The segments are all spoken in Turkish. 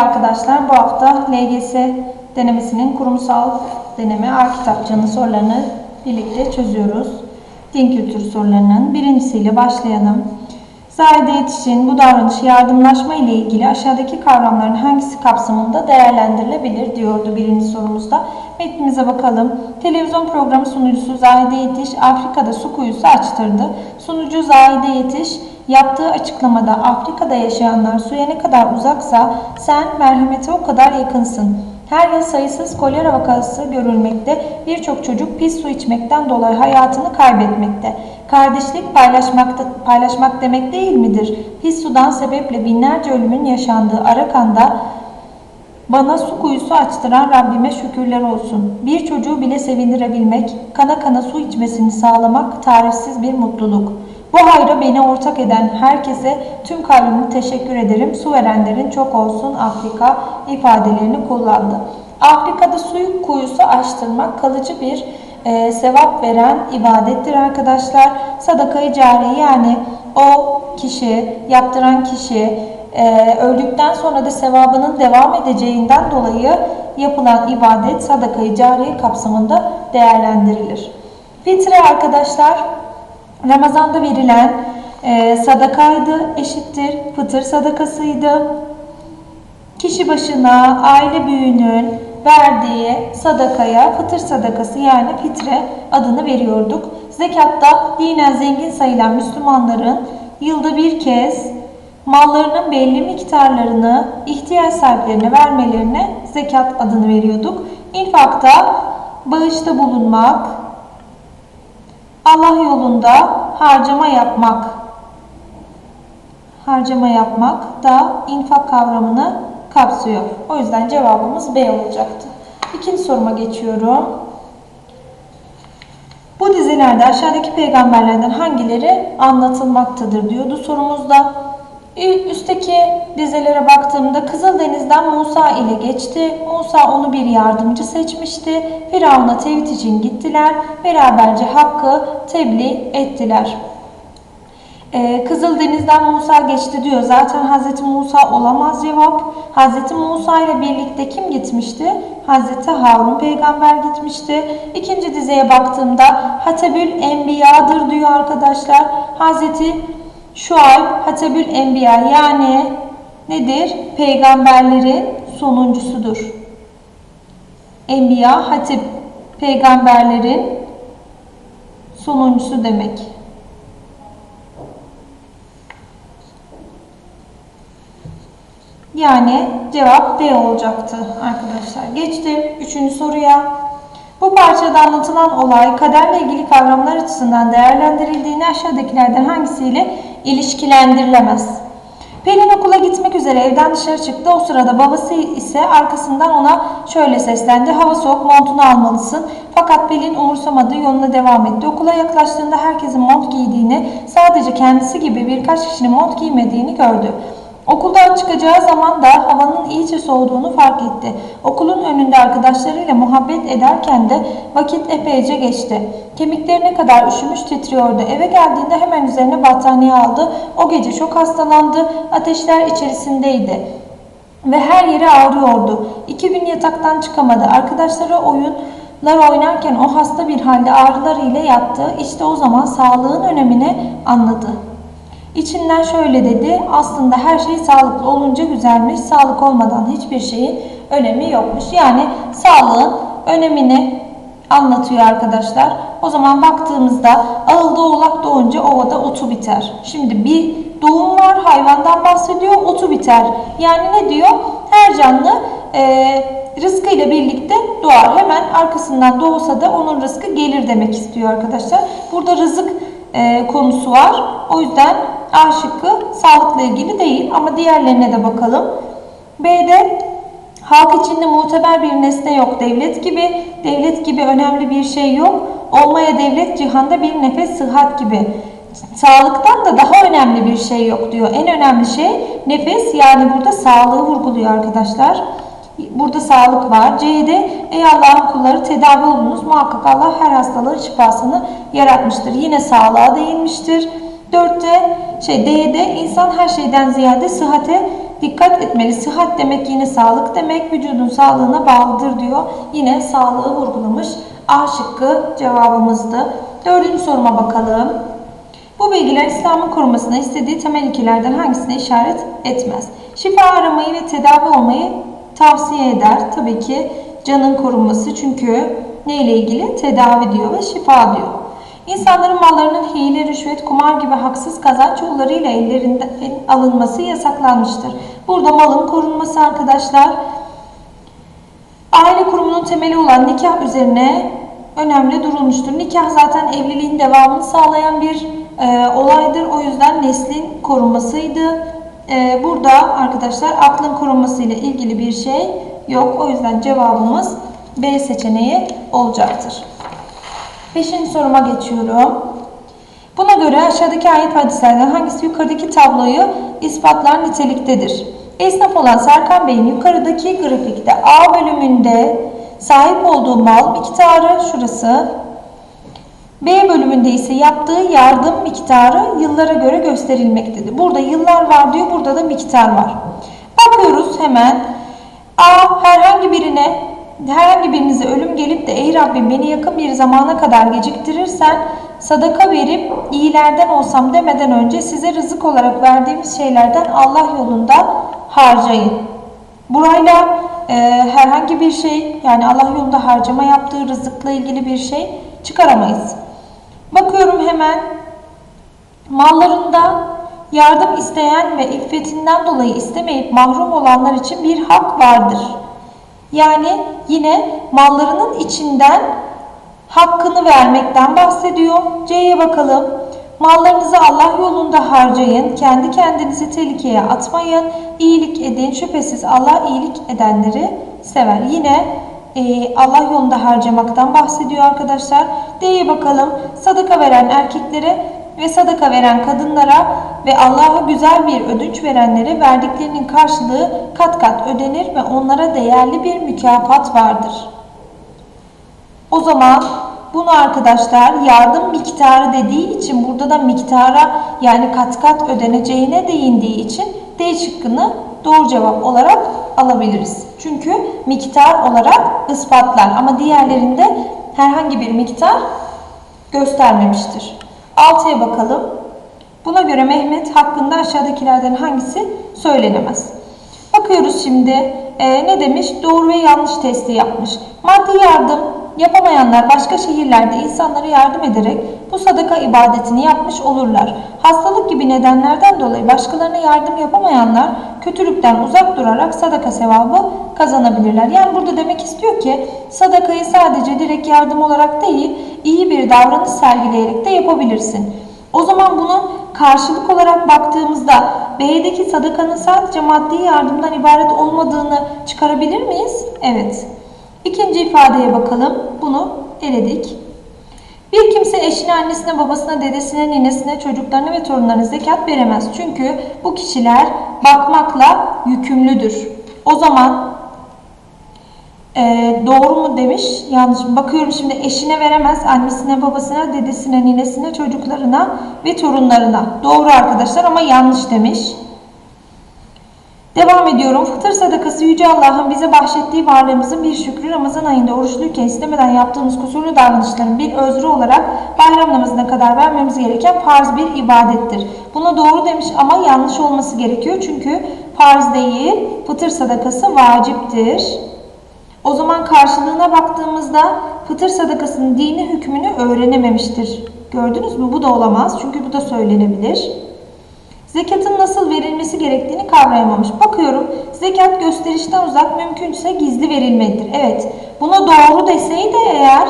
arkadaşlar. Bu hafta LGS denemesinin kurumsal deneme A sorularını birlikte çözüyoruz. Din kültürü sorularının birincisiyle başlayalım. Zahide yetişin bu davranış yardımlaşma ile ilgili aşağıdaki kavramların hangisi kapsamında değerlendirilebilir diyordu birinci sorumuzda. Metnimize bakalım. Televizyon programı sunucusu Zahide Yetiş Afrika'da su kuyusu açtırdı. Sunucu Zahide Yetiş yaptığı açıklamada Afrika'da yaşayanlar suya ne kadar uzaksa sen merhamete o kadar yakınsın. Her yıl sayısız kolera vakası görülmekte, birçok çocuk pis su içmekten dolayı hayatını kaybetmekte. Kardeşlik paylaşmakta, paylaşmak demek değil midir? Pis sudan sebeple binlerce ölümün yaşandığı Arakan'da bana su kuyusu açtıran Rabbime şükürler olsun. Bir çocuğu bile sevindirebilmek, kana kana su içmesini sağlamak tarifsiz bir mutluluk. Bu hayra beni ortak eden herkese tüm kalbimle teşekkür ederim. Su verenlerin çok olsun Afrika ifadelerini kullandı. Afrika'da su kuyusu açtırmak kalıcı bir e, sevap veren ibadettir arkadaşlar. Sadakayı cari yani o kişi, yaptıran kişi e, öldükten sonra da sevabının devam edeceğinden dolayı yapılan ibadet sadakayı cariye kapsamında değerlendirilir. Fitre arkadaşlar Ramazanda verilen e, sadakaydı, eşittir fıtır sadakasıydı. Kişi başına aile büyüğünün verdiği sadakaya fıtır sadakası yani fitre adını veriyorduk. Zekatta dinen zengin sayılan Müslümanların yılda bir kez mallarının belli miktarlarını ihtiyaç sahiplerine vermelerine zekat adını veriyorduk. İnfakta bağışta bulunmak, Allah yolunda harcama yapmak harcama yapmak da infak kavramını kapsıyor. O yüzden cevabımız B olacaktı. İkinci soruma geçiyorum. Bu dizilerde aşağıdaki peygamberlerden hangileri anlatılmaktadır diyordu sorumuzda. Üstteki dizelere baktığımda Kızıldeniz'den Musa ile geçti. Musa onu bir yardımcı seçmişti. Firavun'a tevhid için gittiler. Beraberce hakkı tebliğ ettiler. Ee, Kızıldeniz'den Musa geçti diyor. Zaten Hz. Musa olamaz cevap. Hz. Musa ile birlikte kim gitmişti? Hz. Harun peygamber gitmişti. İkinci dizeye baktığımda Hatebül Enbiya'dır diyor arkadaşlar. Hz. Şuayb Hatebül Enbiya yani nedir? Peygamberlerin sonuncusudur. Enbiya Hatip peygamberlerin sonuncusu demek. Yani cevap D olacaktı arkadaşlar. Geçtim üçüncü soruya. Bu parçada anlatılan olay kaderle ilgili kavramlar açısından değerlendirildiğini aşağıdakilerden hangisiyle ilişkilendirilemez? Pelin okula gitmek üzere evden dışarı çıktı. O sırada babası ise arkasından ona şöyle seslendi. Hava soğuk montunu almalısın. Fakat Pelin umursamadı yoluna devam etti. Okula yaklaştığında herkesin mont giydiğini sadece kendisi gibi birkaç kişinin mont giymediğini gördü. Okuldan çıkacağı zaman da havanın iyice soğuduğunu fark etti. Okulun önünde arkadaşlarıyla muhabbet ederken de vakit epeyce geçti. Kemiklerine kadar üşümüş titriyordu. Eve geldiğinde hemen üzerine battaniye aldı. O gece çok hastalandı. Ateşler içerisindeydi. Ve her yeri ağrıyordu. İki gün yataktan çıkamadı. Arkadaşları oyunlar oynarken o hasta bir halde ağrılar ile yattı. İşte o zaman sağlığın önemini anladı. İçinden şöyle dedi, aslında her şey sağlıklı olunca güzelmiş, sağlık olmadan hiçbir şeyin önemi yokmuş. Yani sağlığın önemini anlatıyor arkadaşlar. O zaman baktığımızda ağılda oğlak doğunca ovada otu biter. Şimdi bir doğum var, hayvandan bahsediyor, otu biter. Yani ne diyor? Her canlı e, rızkıyla birlikte doğar. Hemen arkasından doğsa da onun rızkı gelir demek istiyor arkadaşlar. Burada rızık e, konusu var. O yüzden A şıkkı sağlıkla ilgili değil ama diğerlerine de bakalım. B'de halk içinde muteber bir nesne yok devlet gibi. Devlet gibi önemli bir şey yok. Olmaya devlet cihanda bir nefes sıhhat gibi. Sağlıktan da daha önemli bir şey yok diyor. En önemli şey nefes yani burada sağlığı vurguluyor arkadaşlar. Burada sağlık var. C'de ey Allah'ın kulları tedavi olunuz. Muhakkak Allah her hastalığın şifasını yaratmıştır. Yine sağlığa değinmiştir. Dörtte şey D'de insan her şeyden ziyade sıhhate dikkat etmeli. Sıhhat demek yine sağlık demek. Vücudun sağlığına bağlıdır diyor. Yine sağlığı vurgulamış. A şıkkı cevabımızdı. Dördüncü soruma bakalım. Bu bilgiler İslam'ın korunmasına istediği temel ilkelerden hangisine işaret etmez? Şifa aramayı ve tedavi olmayı tavsiye eder. Tabii ki canın korunması çünkü ne ile ilgili? Tedavi diyor ve şifa diyor. İnsanların mallarının hile, rüşvet, kumar gibi haksız kazanç yollarıyla ellerinden alınması yasaklanmıştır. Burada malın korunması arkadaşlar. Aile kurumunun temeli olan nikah üzerine önemli durulmuştur. Nikah zaten evliliğin devamını sağlayan bir e, olaydır. O yüzden neslin korunmasıydı. E, burada arkadaşlar aklın korunması ile ilgili bir şey yok. O yüzden cevabımız B seçeneği olacaktır. Beşinci soruma geçiyorum. Buna göre aşağıdaki ayet ve hadislerden hangisi yukarıdaki tabloyu ispatlar niteliktedir? Esnaf olan Serkan Bey'in yukarıdaki grafikte A bölümünde sahip olduğu mal miktarı şurası. B bölümünde ise yaptığı yardım miktarı yıllara göre gösterilmektedir. Burada yıllar var diyor, burada da miktar var. Bakıyoruz hemen. A herhangi birine herhangi birinize ölüm gelip de ey Rabbim beni yakın bir zamana kadar geciktirirsen sadaka verip iyilerden olsam demeden önce size rızık olarak verdiğimiz şeylerden Allah yolunda harcayın. Burayla e, herhangi bir şey yani Allah yolunda harcama yaptığı rızıkla ilgili bir şey çıkaramayız. Bakıyorum hemen mallarında yardım isteyen ve iffetinden dolayı istemeyip mahrum olanlar için bir hak vardır. Yani yine mallarının içinden hakkını vermekten bahsediyor. C'ye bakalım. Mallarınızı Allah yolunda harcayın. Kendi kendinizi tehlikeye atmayın. İyilik edin. Şüphesiz Allah iyilik edenleri sever. Yine e, Allah yolunda harcamaktan bahsediyor arkadaşlar. D'ye bakalım. Sadaka veren erkeklere ve sadaka veren kadınlara ve Allah'a güzel bir ödünç verenlere verdiklerinin karşılığı kat kat ödenir ve onlara değerli bir mükafat vardır. O zaman bunu arkadaşlar yardım miktarı dediği için burada da miktara yani kat kat ödeneceğine değindiği için D şıkkını doğru cevap olarak alabiliriz. Çünkü miktar olarak ispatlar ama diğerlerinde herhangi bir miktar göstermemiştir. 6'ya bakalım. Buna göre Mehmet hakkında aşağıdakilerden hangisi söylenemez? Bakıyoruz şimdi e, ne demiş? Doğru ve yanlış testi yapmış. Maddi yardım yapamayanlar başka şehirlerde insanlara yardım ederek bu sadaka ibadetini yapmış olurlar. Hastalık gibi nedenlerden dolayı başkalarına yardım yapamayanlar kötülükten uzak durarak sadaka sevabı kazanabilirler. Yani burada demek istiyor ki sadakayı sadece direkt yardım olarak değil iyi bir davranış sergileyerek de yapabilirsin. O zaman bunu karşılık olarak baktığımızda B'deki sadakanın sadece maddi yardımdan ibaret olmadığını çıkarabilir miyiz? Evet. İkinci ifadeye bakalım. Bunu eledik. Bir kimse eşine, annesine, babasına, dedesine, ninesine, çocuklarına ve torunlarına zekat veremez. Çünkü bu kişiler bakmakla yükümlüdür. O zaman e, doğru mu demiş? Yanlış mı? Bakıyorum şimdi eşine veremez. Annesine, babasına, dedesine, ninesine, çocuklarına ve torunlarına. Doğru arkadaşlar ama yanlış demiş. Devam ediyorum. Fıtır sadakası Yüce Allah'ın bize bahşettiği varlığımızın bir şükrü Ramazan ayında oruçluyken istemeden yaptığımız kusurlu davranışların bir özrü olarak bayram namazına kadar vermemiz gereken farz bir ibadettir. Buna doğru demiş ama yanlış olması gerekiyor. Çünkü farz değil, fıtır sadakası vaciptir. O zaman karşılığına baktığımızda fıtır sadakasının dini hükmünü öğrenememiştir. Gördünüz mü? Bu da olamaz. Çünkü bu da söylenebilir. Zekatın nasıl verilmesi gerektiğini kavrayamamış. Bakıyorum zekat gösterişten uzak mümkünse gizli verilmelidir. Evet buna doğru deseydi eğer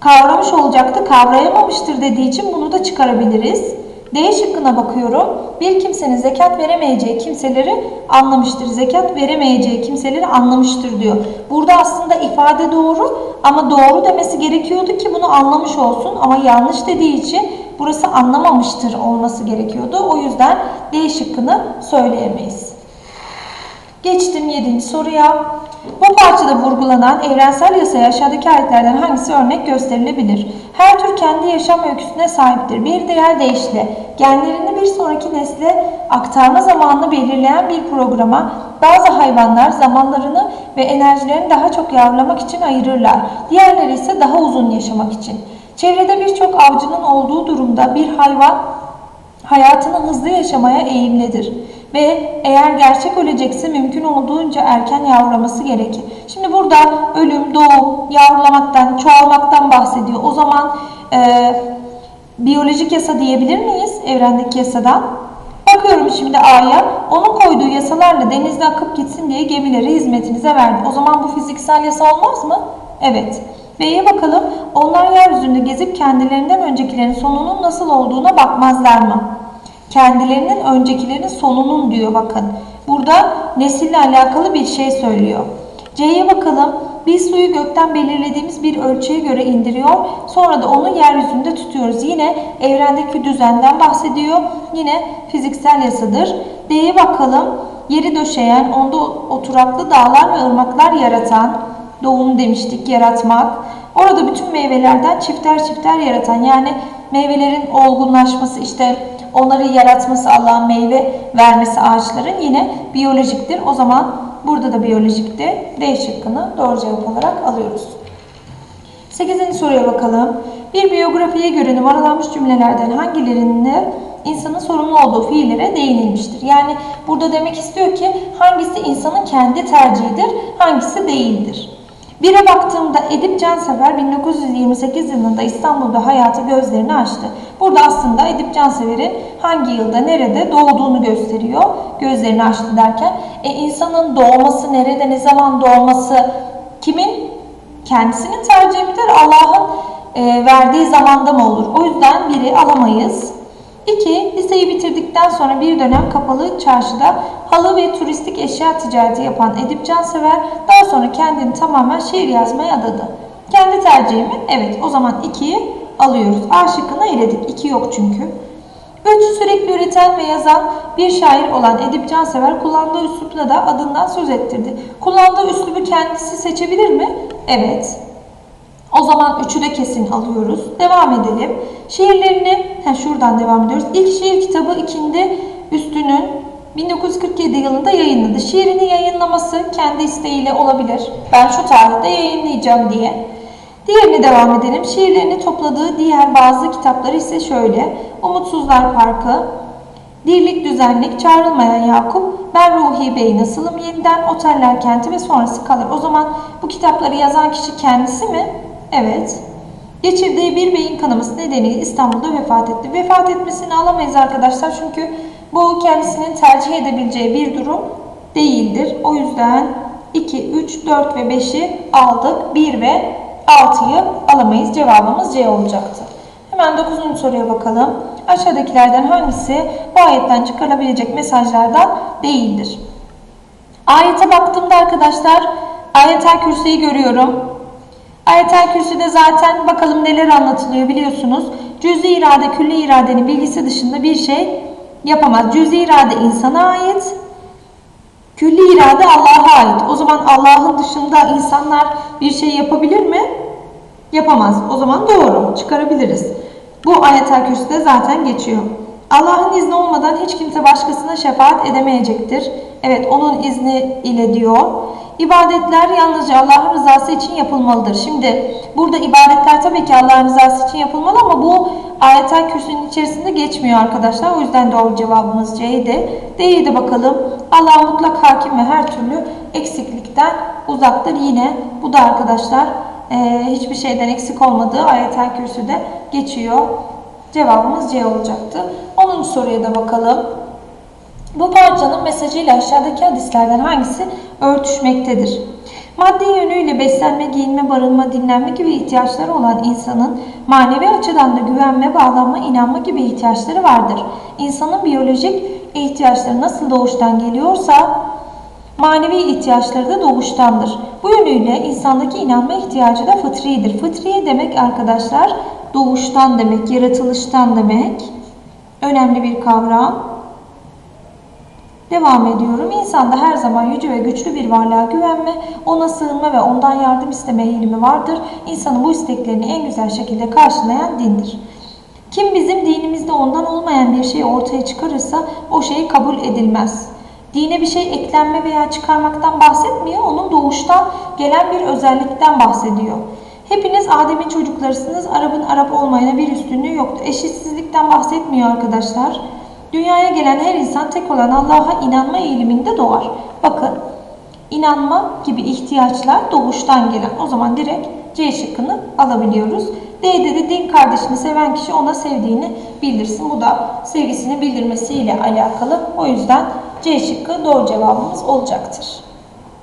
kavramış olacaktı kavrayamamıştır dediği için bunu da çıkarabiliriz. D şıkkına bakıyorum. Bir kimsenin zekat veremeyeceği kimseleri anlamıştır. Zekat veremeyeceği kimseleri anlamıştır diyor. Burada aslında ifade doğru ama doğru demesi gerekiyordu ki bunu anlamış olsun ama yanlış dediği için burası anlamamıştır olması gerekiyordu. O yüzden D şıkkını söyleyemeyiz. Geçtim 7. soruya. Bu parçada vurgulanan evrensel yasaya aşağıdaki ayetlerden hangisi örnek gösterilebilir? Her tür kendi yaşam öyküsüne sahiptir. Bir diğer deyişle genlerini bir sonraki nesle aktarma zamanını belirleyen bir programa bazı hayvanlar zamanlarını ve enerjilerini daha çok yavrulamak için ayırırlar. Diğerleri ise daha uzun yaşamak için. Çevrede birçok avcının olduğu durumda bir hayvan hayatını hızlı yaşamaya eğimlidir. Ve eğer gerçek ölecekse mümkün olduğunca erken yavrulaması gerekir. Şimdi burada ölüm, doğum, yavrulamaktan, çoğalmaktan bahsediyor. O zaman e, biyolojik yasa diyebilir miyiz evrendeki yasadan? Bakıyorum şimdi A'ya. Onun koyduğu yasalarla denizde akıp gitsin diye gemileri hizmetinize verdi. O zaman bu fiziksel yasa olmaz mı? Evet. B'ye bakalım. Onlar yeryüzünde gezip kendilerinden öncekilerin sonunun nasıl olduğuna bakmazlar mı? Kendilerinin öncekilerin sonunun diyor bakın. Burada nesille alakalı bir şey söylüyor. C'ye bakalım. Biz suyu gökten belirlediğimiz bir ölçüye göre indiriyor. Sonra da onu yeryüzünde tutuyoruz. Yine evrendeki düzenden bahsediyor. Yine fiziksel yasadır. D'ye bakalım. Yeri döşeyen, onda oturaklı dağlar ve ırmaklar yaratan, doğum demiştik, yaratmak. Orada bütün meyvelerden çifter çifter yaratan yani meyvelerin olgunlaşması işte onları yaratması Allah'ın meyve vermesi ağaçların yine biyolojiktir. O zaman burada da biyolojikti. D şıkkını doğru cevap olarak alıyoruz. 8. soruya bakalım. Bir biyografiye göre numaralanmış cümlelerden hangilerinde insanın sorumlu olduğu fiillere değinilmiştir. Yani burada demek istiyor ki hangisi insanın kendi tercihidir, hangisi değildir. Bire baktığımda Edip Cansever 1928 yılında İstanbul'da hayatı gözlerini açtı. Burada aslında Edip Cansever'in hangi yılda nerede doğduğunu gösteriyor. Gözlerini açtı derken e, insanın doğması nerede ne zaman doğması kimin? Kendisinin tercihi midir? Allah'ın e, verdiği zamanda mı olur? O yüzden biri alamayız. 2. Liseyi bitirdikten sonra bir dönem kapalı çarşıda halı ve turistik eşya ticareti yapan Edip Cansever daha sonra kendini tamamen şiir yazmaya adadı. Kendi tercihi mi? Evet. O zaman 2'yi alıyoruz. A şıkkını eledik. 2 yok çünkü. 3. Sürekli üreten ve yazan bir şair olan Edip Cansever kullandığı üslupla da adından söz ettirdi. Kullandığı üslubu kendisi seçebilir mi? Evet. O zaman üçü de kesin alıyoruz. Devam edelim. Şiirlerini, he şuradan devam ediyoruz. İlk şiir kitabı ikindi üstünün 1947 yılında yayınladı. Şiirini yayınlaması kendi isteğiyle olabilir. Ben şu tarihte yayınlayacağım diye. Diğerini devam edelim. Şiirlerini topladığı diğer bazı kitapları ise şöyle. Umutsuzlar Parkı, Dirlik Düzenlik, Çağrılmayan Yakup, Ben Ruhi Bey Nasılım Yeniden, Oteller Kenti ve sonrası kalır. O zaman bu kitapları yazan kişi kendisi mi? Evet. Geçirdiği bir beyin kanaması nedeniyle İstanbul'da vefat etti. Vefat etmesini alamayız arkadaşlar çünkü bu kendisinin tercih edebileceği bir durum değildir. O yüzden 2, 3, 4 ve 5'i aldık. 1 ve 6'yı alamayız. Cevabımız C olacaktı. Hemen 9. soruya bakalım. Aşağıdakilerden hangisi bu ayetten çıkarılabilecek mesajlardan değildir? Ayete baktığımda arkadaşlar ayetel kürsüyü görüyorum. Ayetel kürsüde zaten bakalım neler anlatılıyor biliyorsunuz. Cüzi irade külli iradenin bilgisi dışında bir şey yapamaz. Cüzi irade insana ait. Külli irade Allah'a ait. O zaman Allah'ın dışında insanlar bir şey yapabilir mi? Yapamaz. O zaman doğru. Çıkarabiliriz. Bu ayetel kürsüde zaten geçiyor. Allah'ın izni olmadan hiç kimse başkasına şefaat edemeyecektir. Evet onun izni ile diyor. İbadetler yalnızca Allah'ın rızası için yapılmalıdır. Şimdi burada ibadetler tabii ki Allah'ın rızası için yapılmalı ama bu ayetel kürsünün içerisinde geçmiyor arkadaşlar. O yüzden doğru cevabımız C'ydi. D'yi de bakalım. Allah mutlak hakim ve her türlü eksiklikten uzaktır. Yine bu da arkadaşlar e, hiçbir şeyden eksik olmadığı ayetel kürsüde geçiyor. Cevabımız C olacaktı. 10. soruya da bakalım. Bu parçanın mesajıyla aşağıdaki hadislerden hangisi örtüşmektedir? Maddi yönüyle beslenme, giyinme, barınma, dinlenme gibi ihtiyaçları olan insanın manevi açıdan da güvenme, bağlanma, inanma gibi ihtiyaçları vardır. İnsanın biyolojik ihtiyaçları nasıl doğuştan geliyorsa manevi ihtiyaçları da doğuştandır. Bu yönüyle insandaki inanma ihtiyacı da fıtridir. Fıtriye demek arkadaşlar doğuştan demek, yaratılıştan demek. Önemli bir kavram. Devam ediyorum. İnsanda her zaman yüce ve güçlü bir varlığa güvenme, ona sığınma ve ondan yardım isteme eğilimi vardır. İnsanın bu isteklerini en güzel şekilde karşılayan dindir. Kim bizim dinimizde ondan olmayan bir şey ortaya çıkarırsa o şey kabul edilmez. Dine bir şey eklenme veya çıkarmaktan bahsetmiyor, onun doğuştan gelen bir özellikten bahsediyor. Hepiniz Adem'in çocuklarısınız, Arap'ın Arap olmayana bir üstünlüğü yoktur. Eşitsizlikten bahsetmiyor arkadaşlar. Dünyaya gelen her insan tek olan Allah'a inanma eğiliminde doğar. Bakın, inanma gibi ihtiyaçlar doğuştan gelen. O zaman direkt C şıkkını alabiliyoruz. D'de de din kardeşini seven kişi ona sevdiğini bildirsin. Bu da sevgisini bildirmesiyle alakalı. O yüzden C şıkkı doğru cevabımız olacaktır.